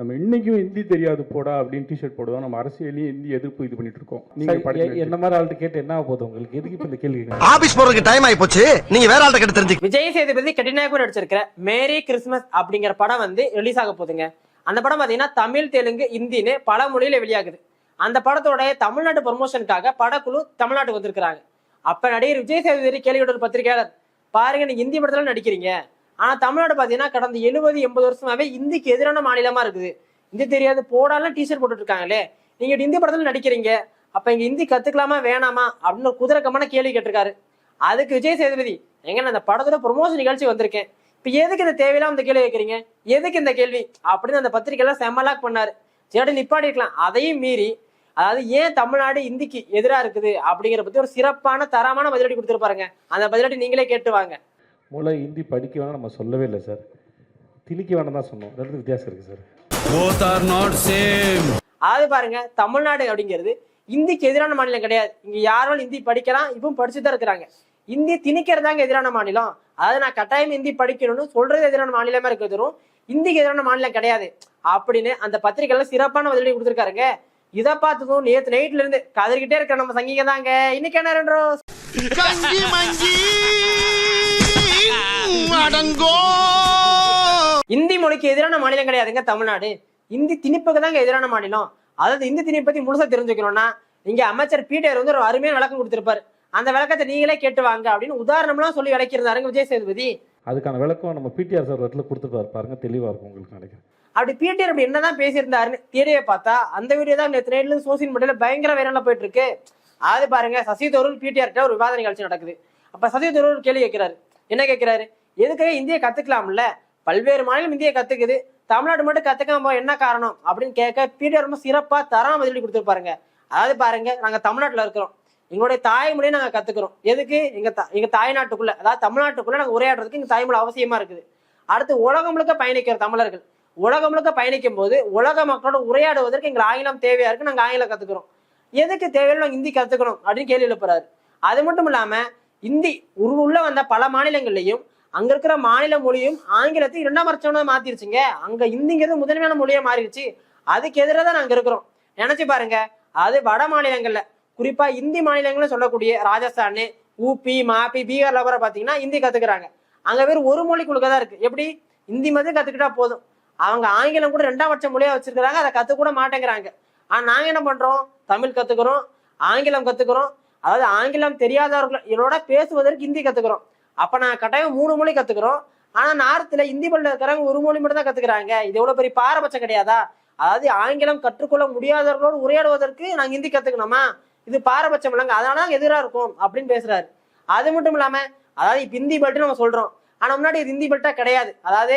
நம்ம இன்னைக்கும் ஹிந்தி தெரியாது போடா அப்படின்னு டிஷர்ட் போடுவோம் நம்ம அரசியலையும் ஹிந்தி எதிர்ப்பு இது பண்ணிட்டு இருக்கோம். நீங்க என்ன மாதிரி ஆள்கிட்ட கேட்டு என்ன போகுது உங்களுக்கு? எதுக்கு இப்ப இந்த கேள்வி கேக்குறீங்க? ஆபீஸ் போறதுக்கு டைம் ஆயி போச்சு. நீங்க வேற ஆள்கிட்ட கிட்ட தெரிஞ்சு விஜய் சேதுபதி கடினாயக்கும் நடிச்சிருக்கிற மேரி கிறிஸ்மஸ் அப்படிங்கிற படம் வந்து ரிலீஸ் ஆக போகுதுங்க. அந்த படம் பாத்தீங்கன்னா தமிழ் தெலுங்கு ஹிந்தின்னு பல மொழியில வெளியாகுது. அந்த படத்தோட தமிழ்நாட்டு ப்ரொமோஷனுக்காக படக்குழு தமிழ்நாட்டுக்கு வந்திருக்காங்க அப்ப நடிகர் விஜய் சேதுபதி கேள்வியோட ஒரு பத்திரிகையாளர் பாருங்க நீங்க ஹிந்தி படத்துல நடிக்கிறீங்க? ஆனா தமிழ்நாடு பாத்தீங்கன்னா கடந்த எழுபது எண்பது வருஷமாவே இந்திக்கு எதிரான மாநிலமா இருக்குது. இந்தி தெரியாது போடாலாம் டிஷர்ட் போட்டுட்டு இருக்காங்களே நீங்க இந்தி படத்துல நடிக்கிறீங்க. அப்ப இங்க ஹிந்தி கத்துக்கலாமா வேணாமா? அப்படின்னு ஒரு குதிரக்கமான கேள்வி கேட்டிருக்காரு. அதுக்கு விஜய் சேதுபதி எங்க நான் இந்த படத்தோட ப்ரொமோஷன் நிகழ்ச்சி வந்திருக்கேன். இப்ப எதுக்கு இந்த தேவையில்லாம இந்த கேள்வி கேட்கறீங்க? எதுக்கு இந்த கேள்வி? அப்படின்னு அந்த பத்திரிகையில செம்மலாக் பண்ணாரு. சரி நிப்பாடி இருக்கலாம் அதையும் மீறி அதாவது ஏன் தமிழ்நாடு இந்திக்கு எதிராக இருக்குது அப்படிங்கிற பத்தி ஒரு சிறப்பான தரமான பதிலடி கொடுத்துருப்பாருங்க. அந்த பதிலடி நீங்களே கேட்டு வாங்க. முதல்ல ஹிந்தி படிக்க வேணாம் நம்ம சொல்லவே இல்லை சார். திணிக்க வேணாம் தான் சொன்னோம். ரெண்டு வித்தியாசம் இருக்கு sir. Both are not same. அதாவது பாருங்க தமிழ்நாடு அப்படிங்கிறது இந்திக்கு எதிரான மாநிலம் கிடையாது. இங்க யாரும் இந்தி படிக்கலாம் இப்பவும் படிச்சுட்டு தான் இருக்கிறாங்க. இந்தி திணிக்கிறதாங்க எதிரான மாநிலம். அதாவது நான் கட்டாயம் இந்தி படிக்கணும்னு சொல்றது எதிரான மாநிலமா இருக்க தரும் இந்திக்கு எதிரான மாநிலம் கிடையாது. அப்படின்னு அந்த பத்திரிகையில சிறப்பான பதிலடி கொடுத்துருக்காருங்க. இதை பார்த்ததும் நேத்து நைட்ல இருந்து கதறிக்கிட்டே இருக்க நம்ம சங்கிங்க தாங்க. இன்னைக்கு என்ன ரெண்டு ரோஸ்? கஞ்சி மஞ்சி. அடங்கோ இந்தி மொழிக்கு எதிரான மாநிலம் கிடையாதுங்க தமிழ்நாடு. இந்தி திணிப்புக்கு தாங்க எதிரான மாநிலம். அதாவது இந்தி திணிப்பு பத்தி முழுசா தெரிஞ்சுக்கணும்னா இங்க அமைச்சர் பீட்டர் வந்து ஒரு அருமையான விளக்கம் கொடுத்திருப்பாரு. அந்த விளக்கத்தை நீங்களே கேட்டு வாங்க அப்படின்னு உதாரணம்லாம் சொல்லி விளக்கியிருந்தாருங்க விஜய் சேதுபதி. அதுக்கான விளக்கம் நம்ம பிடிஆர் சார் இடத்துல கொடுத்துருப்பாரு. பாருங்க தெளிவாக இருக்கும் உங்களுக்கு நினைக்கிறேன். அப்படி பீட்டர் அப்படி என்னதான் பேசியிருந்தாருன்னு தேடியே பார்த்தா அந்த வீடியோ தான் நேற்று நைட்ல சோசியல் மீடியால பயங்கர வைரலா போயிட்டு இருக்கு அது பாருங்க சசி தரூர் பிடிஆர்கிட்ட ஒரு விவாத நிகழ்ச்சி நடக்குது. அப்ப சசி தரூர் கேள்வி கேட்கிறாரு. என்ன கேட்கிறாரு? எதுக்காக இந்திய கத்துக்கலாம்ல? பல்வேறு மாநிலம் இந்திய கத்துக்குது. தமிழ்நாடு மட்டும் கத்துக்காம என்ன காரணம்? அப்படின்னு கேட்க பிடிஆர் ரொம்ப சிறப்பா தராம பதிலடி கொடுத்துருப்பாருங்க அதாவது பாருங்க நாங்க தமிழ்நாட்டுல இருக்கிறோம். எங்களுடைய தாய்மொழியை நாங்க கத்துக்கிறோம். எதுக்கு? எங்க தா- எங்க தாய்நாட்டுக்குள்ள அதாவது தமிழ்நாட்டுக்குள்ள நாங்க உரையாடுறதுக்கு எங்க தாய்மொழி அவசியமா இருக்குது. அடுத்து உலகம் முழுக்க பயணிக்கிற தமிழர்கள். உலகம் முழுக்க பயணிக்கும் போது உலக மக்களோட உரையாடுவதற்கு எங்கள் ஆங்கிலம் தேவையா இருக்கு நாங்க ஆங்கிலம் கத்துக்கிறோம். எதுக்கு தேவையில்லை நாங்க ஹிந்தி கத்துக்கணும் அப்படின்னு கேள்வி எழுப்புறாரு. அது மட்டும் இல்லாம இந்தி உரு உள்ள வந்த பல மாநிலங்கள்லையும் அங்க இருக்கிற மாநில மொழியும் ஆங்கிலத்தை இரண்டாம் பட்சமா மாத்திருச்சுங்க. அங்க இந்திங்கிறது முதன்மையான மொழியா மாறிடுச்சு. அதுக்கு எதிராக தான் நாங்க இருக்கிறோம். நினைச்சு பாருங்க. அது வட மாநிலங்கள்ல. குறிப்பா இந்தி மாநிலங்கள்னு சொல்லக்கூடிய ராஜஸ்தான் ஊபி மாபி பீகார்ல கூட பாத்தீங்கன்னா இந்தி கத்துக்கிறாங்க. அங்க பேர் ஒரு மொழி குழுக்க தான் இருக்கு. எப்படி? இந்தி மட்டும் கத்துக்கிட்டா போதும். அவங்க ஆங்கிலம் கூட ரெண்டாம் பட்ச மொழியா வச்சிருக்கிறாங்க. அதை கத்து கூட மாட்டேங்கிறாங்க. ஆனா நாங்க என்ன பண்றோம்? தமிழ் கத்துக்கிறோம் ஆங்கிலம் கத்துக்கிறோம். அதாவது ஆங்கிலம் தெரியாதவர்கள் என்னோட பேசுவதற்கு ஹிந்தி கத்துக்கிறோம். அப்போ நான் கட்டாயம் மூணு மொழி கற்றுக்குறோம் ஆனால் நார்த்தில் இந்தி மொழியில் இருக்கிறவங்க ஒரு மொழி மட்டும் தான் கத்துக்கிறாங்க. இது எவ்வளோ பெரிய பாரபட்சம் கிடையாதா? அதாவது ஆங்கிலம் கற்றுக்கொள்ள முடியாதவர்களோடு உரையாடுவதற்கு நாங்கள் ஹிந்தி கற்றுக்கணுமா இது பாரபட்சம் இல்லைங்க. அதனால எதிராக இருக்கும் அப்படின்னு பேசுகிறாரு அது மட்டும் இல்லாமல் அதாவது இப்போ ஹிந்தி பெல்ட் நம்ம சொல்கிறோம் ஆனால் முன்னாடி இது ஹிந்தி பெல்ட்டா கிடையாது. அதாவது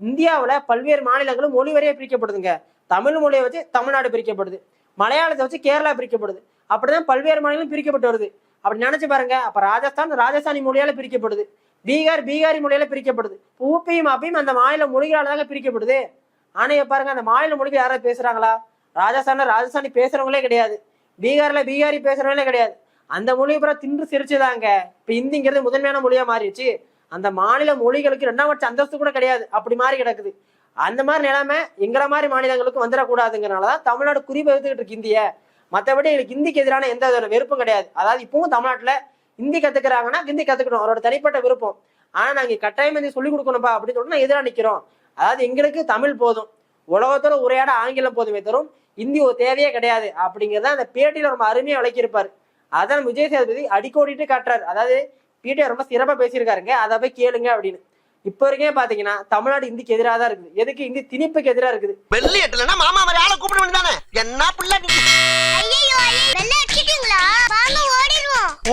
இந்தியாவில் பல்வேறு மாநிலங்களும் மொழி வரையே பிரிக்கப்படுதுங்க. தமிழ் மொழியை வச்சு தமிழ்நாடு பிரிக்கப்படுது. மலையாளத்தை வச்சு கேரளா பிரிக்கப்படுது. அப்படிதான் பல்வேறு மாநிலம் பிரிக்கப்பட்டு வருது. அப்படி நினைச்சு பாருங்க. அப்ப ராஜஸ்தான் ராஜஸ்தானி மொழியால பிரிக்கப்படுது. பீகார் பீகாரி மொழியால பிரிக்கப்படுது. ஊப்பியும் அப்பையும் அந்த மாநில மொழிகளால தாங்க பிரிக்கப்படுது. ஆனா பாருங்க அந்த மாநில மொழிகள் யாராவது பேசுறாங்களா? ராஜஸ்தான்ல ராஜஸ்தானி பேசுறவங்களே கிடையாது. பீகார்ல பீகாரி பேசுறவங்களே கிடையாது. அந்த மொழியை பூரா தின்று சிரிச்சுதாங்க. இப்ப இந்திங்கிறது முதன்மையான மொழியா மாறிடுச்சு. அந்த மாநில மொழிகளுக்கு ரெண்டாம் அந்தஸ்து கூட கிடையாது. அப்படி மாறி கிடக்குது. அந்த மாதிரி நிலைமை எங்கிற மாதிரி மாநிலங்களுக்கு வந்துடக்கூடாதுங்கிறனாலதான் தமிழ்நாடு குறிப்பெடுத்துக்கிட்டு இருக்கு இந்திய. மற்றபடி எங்களுக்கு ஹிந்திக்கு எதிரான எந்த வித வெறுப்பும் கிடையாது. அதாவது இப்பவும் தமிழ்நாட்டில் ஹிந்தி கத்துக்கிறாங்கன்னா ஹிந்தி கத்துக்கணும். அவரோட தனிப்பட்ட விருப்பம். ஆனால் நாங்கள் கட்டாயம் ஹிந்தி சொல்லிக் கொடுக்கணும்ப்பா அப்படின்னு சொல்லிட்டு நான் எதிராக நிற்கிறோம் அதாவது எங்களுக்கு தமிழ் போதும். உலகத்தோட உரையாட ஆங்கிலம் போதுமே தரும். இந்தி ஒரு தேவையே கிடையாது. அப்படிங்கறத அந்த பேட்டியில் ரொம்ப அருமையாக விளக்கியிருப்பார். அதான் விஜய் சேதுபதி அடிக்கோடிட்டு காட்டுறாரு. அதாவது பிடிஆர் ரொம்ப சிறப்பாக பேசியிருக்காருங்க. அதை போய் கேளுங்க அப்படின்னு. இப்போ வரைக்கும் பாத்தீங்கன்னா தமிழ்நாடு இந்திக்கு எதிராக தான் இருக்குது. எதுக்கு? இந்தி திணிப்புக்கு எதிராக இருக்குது. வெள்ளி எட்டுலன்னா மாமா மாதிரி ஆளை கூப்பிட வேண்டியதானே என்ன பிள்ளை